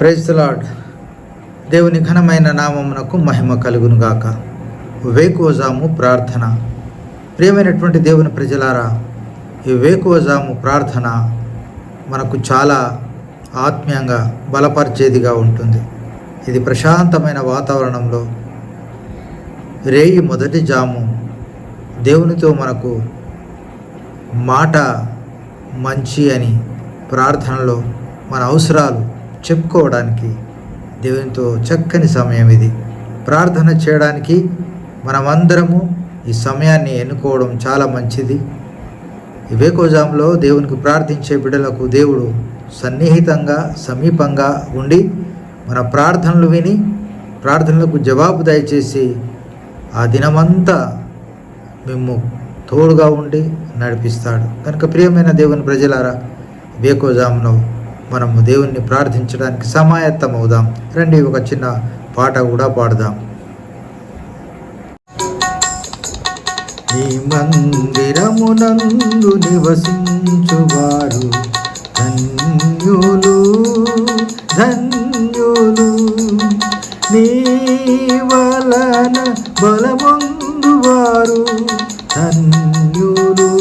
Praise lord దేవుని ఘనమైన నామమునకు మహిమ కలుగును గాక. వేకువజాము ప్రార్థన. ప్రియమైనటువంటి దేవుని ప్రజలారా ఈ వేకువజాము ప్రార్థన మనకు చాలా ఆత్మీయంగా బలపరిచేదిగా ఉంటుంది. ఇది ప్రశాంతమైన వాతావరణంలో రేయి మొదటి జాము. దేవునితో మనకు మాట మంచి అని ప్రార్థనలో మన అవసరాలు చెప్పుకోవడానికి దేవునితో చక్కని సమయం ఇది. ప్రార్థన చేయడానికి మనమందరము ఈ సమయాన్ని ఎన్నుకోవడం చాలా మంచిది. ఈ వేకోజాంలో దేవునికి ప్రార్థించే బిడ్డలకు దేవుడు సన్నిహితంగా సమీపంగా ఉండి మన ప్రార్థనలు విని ప్రార్థనలకు జవాబు దయచేసి ఆ దినమంతా మేము తోడుగా ఉండి నడిపిస్తాడు. కనుక ప్రియమైన దేవుని ప్రజలారా వేకోజాంలో మనము దేవుణ్ణి ప్రార్థించడానికి సమాయత్తం అవుదాం రండి ఒక చిన్న పాట కూడా పాడదాం. ఈ మందిరమునందు నివసించువారు ధన్యులు ధన్యులు. నీ వలన బలమొందువారు ధన్యులు.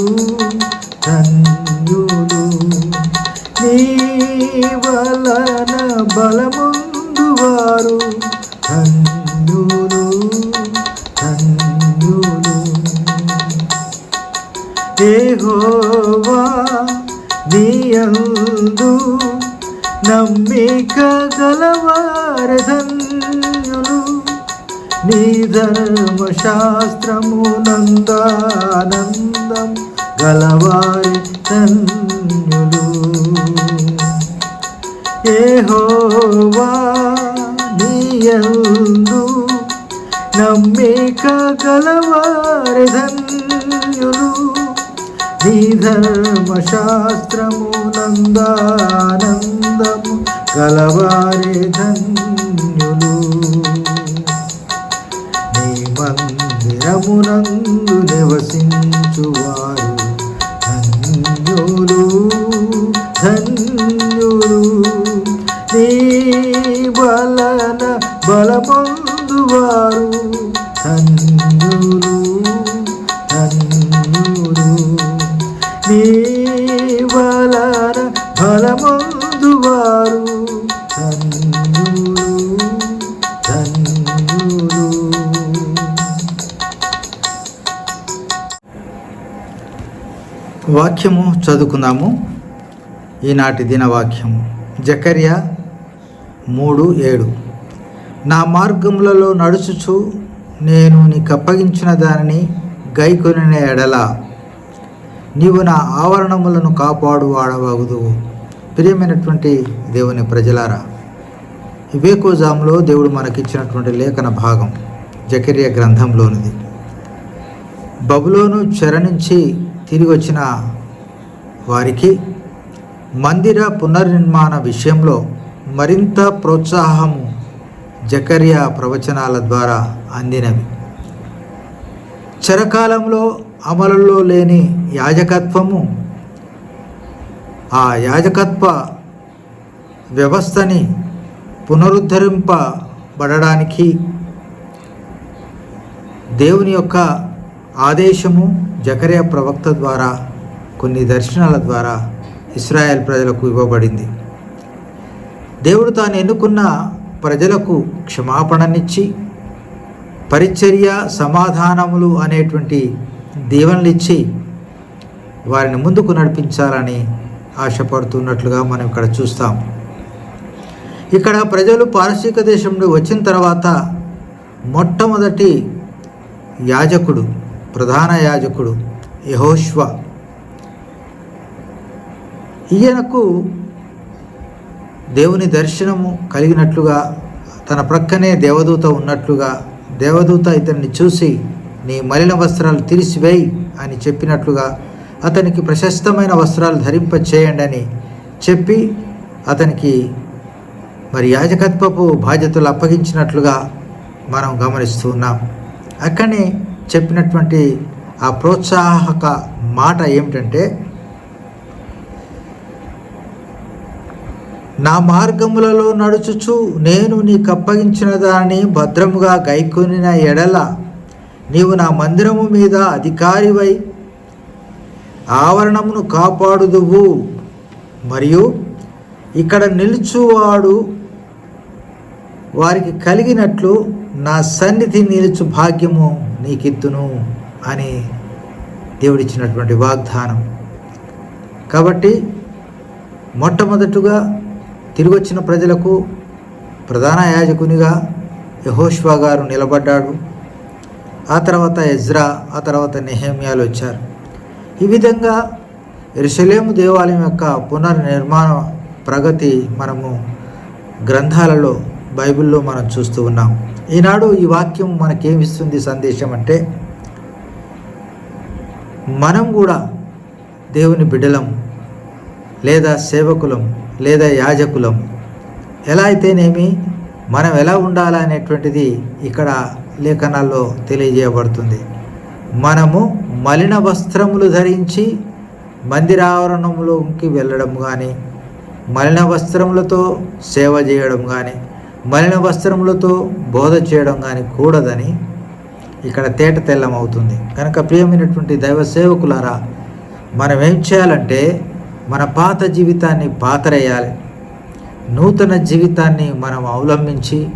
బలముందు వారు ధన్యులు ధన్యులు. యెహోవా నీయందు నమ్మిక గలవారి ధన్యులు. నీ ధర్మశాస్త్రము నందానందం గలవారి ధన్యులు. యెహోవా నీయందు నమ్మిక గలవారి ధన్యులు నీ ధర్మశాస్త్రము నందానందము గలవారి ధన్యులు నీ మందిరమునందు నివసించువారు ధన్యులు. ధన్యుడు. నీ బలన బలపొందువారు. ధన్యులు ధన్యుడు. నీ బలన బలమందువారు వాక్యము చదువుకుందాము. ఈనాటి దినవాక్యము. జకర్య మూడు ఏడు. నా మార్గములలో నడుచుచు నేను నీకు అప్పగించిన దానిని గైకొనిన ఎడల. నీవు నా ఆవరణములను కాపాడు వాడవగుదువు ప్రియమైనటువంటి దేవుని ప్రజలారా వివేకోజాంలో దేవుడు మనకిచ్చినటువంటి లేఖన భాగం జకర్య గ్రంథంలోనిది. బబులోను చెర నుంచి తిరిగి వచ్చిన వారికి మందిర పునర్నిర్మాణ విషయంలో మరింత ప్రోత్సాహము జకర్యా ప్రవచనాల ద్వారా అందినవి. చరకాలంలో అమలులో లేని యాజకత్వము ఆ యాజకత్వ వ్యవస్థని పునరుద్ధరింపబడడానికి దేవుని యొక్క ఆదేశము జకర్యా ప్రవక్త ద్వారా కొన్ని దర్శనాల ద్వారా ఇస్రాయేల్ ప్రజలకు ఇవ్వబడింది. దేవుడు తాను ఎన్నుకున్న ప్రజలకు క్షమాపణనిచ్చి పరిచర్య సమాధానములు అనేటువంటి దీవెనలిచ్చి వారిని ముందుకు నడిపించాలని ఆశపడుతున్నట్లుగా మనం ఇక్కడ చూస్తాం. ఇక్కడ ప్రజలు పారసీక దేశం నుండి వచ్చిన తర్వాత మొట్టమొదటి యాజకుడు ప్రధాన యాజకుడు యహోష్వ ఈయనకు దేవుని దర్శనము కలిగినట్లుగా తన ప్రక్కనే దేవదూత ఉన్నట్లుగా దేవదూత ఇతన్ని చూసి నీ మలిన వస్త్రాలు తీసివేయి అని చెప్పినట్లుగా అతనికి ప్రశస్తమైన వస్త్రాలు ధరింప చేయండి అని చెప్పి అతనికి మరి యాజకత్వపు బాధ్యతలు అప్పగించినట్లుగా మనం గమనిస్తూ ఉన్నాం. అక్కడనే చెప్పినటువంటి ఆ ప్రోత్సాహక మాట ఏమిటంటే నా మార్గములలో నడుచుచు నేను నీకు అప్పగించిన దాన్ని భద్రముగా గైకొనిన ఎడల నీవు నా మందిరము మీద అధికారివై ఆవరణమును కాపాడుదువు. మరియు ఇక్కడ నిలుచువాడు వారికి కలిగినట్లు నా సన్నిధి నిలుచు భాగ్యము నీకిత్తును అని దేవుడిచ్చినటువంటి వాగ్దానం. కాబట్టి మొట్టమొదటుగా తిరిగి వచ్చిన ప్రజలకు ప్రధాన యాజకునిగా యహోష్వా గారు నిలబడ్డాడు. ఆ తర్వాత ఎజ్రా ఆ తర్వాత నెహేమియాలు వచ్చారు. ఈ విధంగా ఎరుసలేము దేవాలయం యొక్క పునర్నిర్మాణ ప్రగతి మనము గ్రంథాలలో బైబిల్లో మనం చూస్తూ ఉన్నాం. ఈనాడు ఈ వాక్యం మనకేమిస్తుంది సందేశం అంటే మనం కూడా దేవుని బిడ్డలం. లేదా సేవకులం లేదా యాజకులం. ఎలా అయితేనేమి? మనం ఎలా ఉండాలనేటువంటిది ఇక్కడ లేఖనాల్లో తెలియజేయబడుతుంది. మనము మలిన వస్త్రములు ధరించి మందిరావరణంలోకి వెళ్ళడం కానీ మలిన వస్త్రములతో సేవ చేయడం కానీ మలిన వస్త్రములతో బోధ చేయడం కానీ కూడదని ఇక్కడ తేట తెల్లం అవుతుంది కనుక ప్రియమైనటువంటి దైవ సేవకులారా మనం ఏం చేయాలంటే మన పాత జీవితాన్ని పాతరేయాలి. నూతన జీవితాన్ని మనం అవలంబించి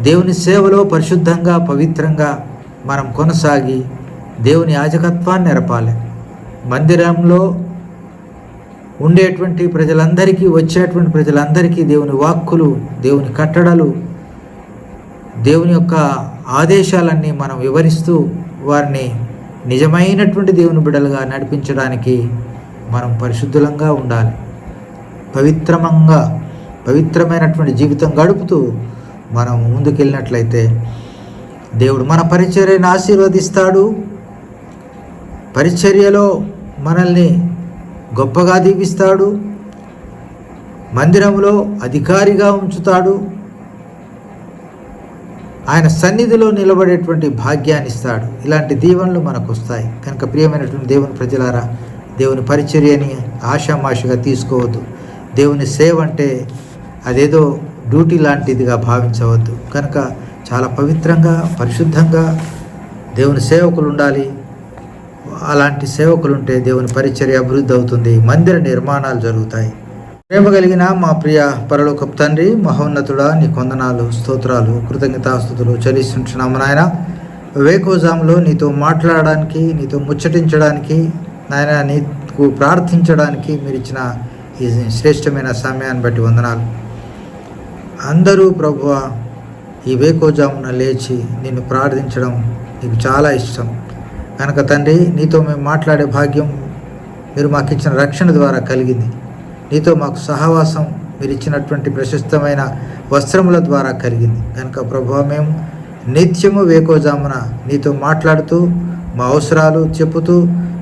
దేవుని సేవలో పరిశుద్ధంగా పవిత్రంగా మనం కొనసాగి దేవుని యాజకత్వాన్ని నెరపాలి. మందిరంలో ఉండేటువంటి ప్రజలందరికీ వచ్చేటువంటి ప్రజలందరికీ దేవుని వాక్కులు దేవుని కట్టడలు దేవుని యొక్క ఆదేశాలన్నీ మనం వివరిస్తూ వారిని నిజమైనటువంటి దేవుని బిడలుగా నడిపించడానికి మనం పరిశుద్ధులంగా ఉండాలి. పవిత్రమంగా పవిత్రమైనటువంటి జీవితం గడుపుతూ మనం ముందుకెళ్ళినట్లయితే దేవుడు మన పరిచర్యను ఆశీర్వదిస్తాడు. పరిచర్యలో మనల్ని గొప్పగా దీవిస్తాడు. మందిరంలో అధికారిగా ఉంచుతాడు. ఆయన సన్నిధిలో నిలబడేటువంటి భాగ్యాన్ని ఇస్తాడు. ఇలాంటి దీవెనలు మనకు వస్తాయి కనుక ప్రియమైనటువంటి దేవుని ప్రజలారా దేవుని పరిచర్యని ఆషామాషగా తీసుకోవద్దు. దేవుని సేవ అంటే అదేదో డ్యూటీ లాంటిదిగా భావించవద్దు. కనుక చాలా పవిత్రంగా పరిశుద్ధంగా దేవుని సేవకులు ఉండాలి. అలాంటి సేవకులు ఉంటే దేవుని పరిచర్య అభివృద్ధి అవుతుంది. మందిర నిర్మాణాలు జరుగుతాయి. ప్రేమ కలిగిన మా ప్రియ పరలోకపు తండ్రి మహోన్నతుడా నీ కొందనాలు స్తోత్రాలు కృతజ్ఞతాస్తుతులు చెల్లిస్తుంటున్నాము నాయన. వేకోజాంలో నీతో మాట్లాడడానికి నీతో ముచ్చటించడానికి నాయన నీకు ప్రార్థించడానికి మీరు ఇచ్చిన ఈ శ్రేష్టమైన సమయాన్ని బట్టి వందనాలు. అందరూ ప్రభువ ఈ వేకోజామున లేచి నిన్ను ప్రార్థించడం నీకు చాలా ఇష్టం. కనుక తండ్రి నీతో మేము మాట్లాడే భాగ్యం మీరు మాకు ఇచ్చిన రక్షణ ద్వారా కలిగింది. నీతో మాకు సహవాసం మీరు ఇచ్చినటువంటి ప్రశస్తమైన వస్త్రముల ద్వారా కలిగింది. కనుక ప్రభు మేము నిత్యము వేకోజామున నీతో మాట్లాడుతూ మా అవసరాలు చెప్పుతూ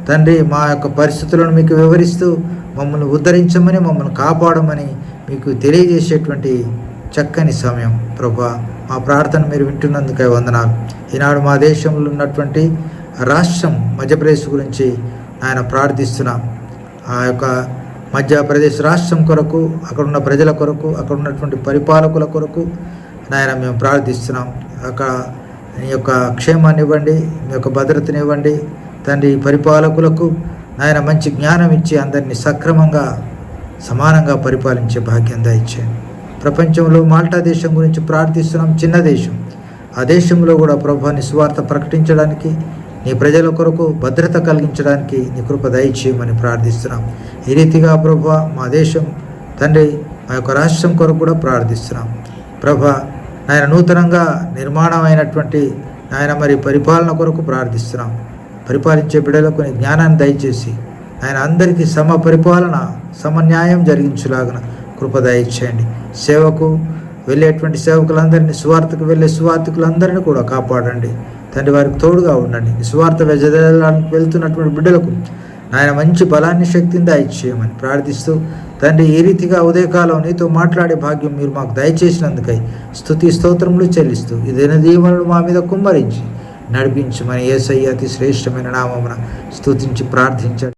తండ్రి మా యొక్క పరిస్థితులను మీకు వివరిస్తూ మమ్మల్ని ఉద్ధరించమని మమ్మల్ని కాపాడమని మీకు తెలియజేసేటువంటి చక్కని సమయం. ప్రభా మా ప్రార్థన మీరు వింటున్నందుకే వందనాలు. ఈనాడు మా దేశంలో ఉన్నటువంటి రాష్ట్రం మధ్యప్రదేశ్ గురించి ఆయన ప్రార్థిస్తున్నాం. ఆ యొక్క మధ్యప్రదేశ్ రాష్ట్రం కొరకు అక్కడ ఉన్న ప్రజల కొరకు అక్కడ ఉన్నటువంటి పరిపాలకుల కొరకు నాయన మేము ప్రార్థిస్తున్నాం. అక్కడ నీ యొక్క క్షేమాన్ని ఇవ్వండి మీ యొక్క భద్రతనివ్వండి తండ్రి పరిపాలకులకు ఆయన మంచి జ్ఞానం ఇచ్చి అందరినీ సక్రమంగా సమానంగా పరిపాలించే భాగ్యం దయచేయండి ప్రపంచంలో మాల్టా దేశం గురించి ప్రార్థిస్తున్నాం చిన్న దేశం. ఆ దేశంలో కూడా ప్రభుని స్వార్థ ప్రకటించడానికి నీ ప్రజల కొరకు భద్రత కలిగించడానికి నీ కృప దయచేయమని ప్రార్థిస్తున్నాం. ఈ రీతిగా ప్రభా మా దేశం తండ్రి మా యొక్క రాష్ట్రం కొరకు కూడా ప్రార్థిస్తున్నాం. ప్రభ నాయన నూతనంగా నిర్మాణం అయినటువంటి నాయన మరి పరిపాలన కొరకు ప్రార్థిస్తున్నాం. పరిపాలించే బిడ్డలకు నీ జ్ఞానాన్ని దయచేసి ఆయన అందరికీ సమ పరిపాలన సమన్యాయం జరిగించులాగన కృప దయచేయండి. సేవకు వెళ్ళేటువంటి సేవకులందరినీ స్వార్థకు వెళ్ళే స్వార్థకులందరినీ కూడా కాపాడండి. తండ్రి వారికి తోడుగా ఉండండి. స్వార్థ వెజదడానికి వెళ్తున్నటువంటి బిడ్డలకు నాయన మంచి బలాన్ని శక్తిని దయచేయమని ప్రార్థిస్తూ తండ్రి ఈ రీతిగా ఉదయకాలం నీతో మాట్లాడే భాగ్యం మీరు మాకు దయచేసినందుకై స్థుతి స్తోత్రములు చెల్లిస్తూ ఇదైన దీవెనలు మా మీద కుమ్మరించి నడిపించమని ఏసయ్య అతి శ్రేష్టమైన నామమున స్తుతించి ప్రార్థించండి.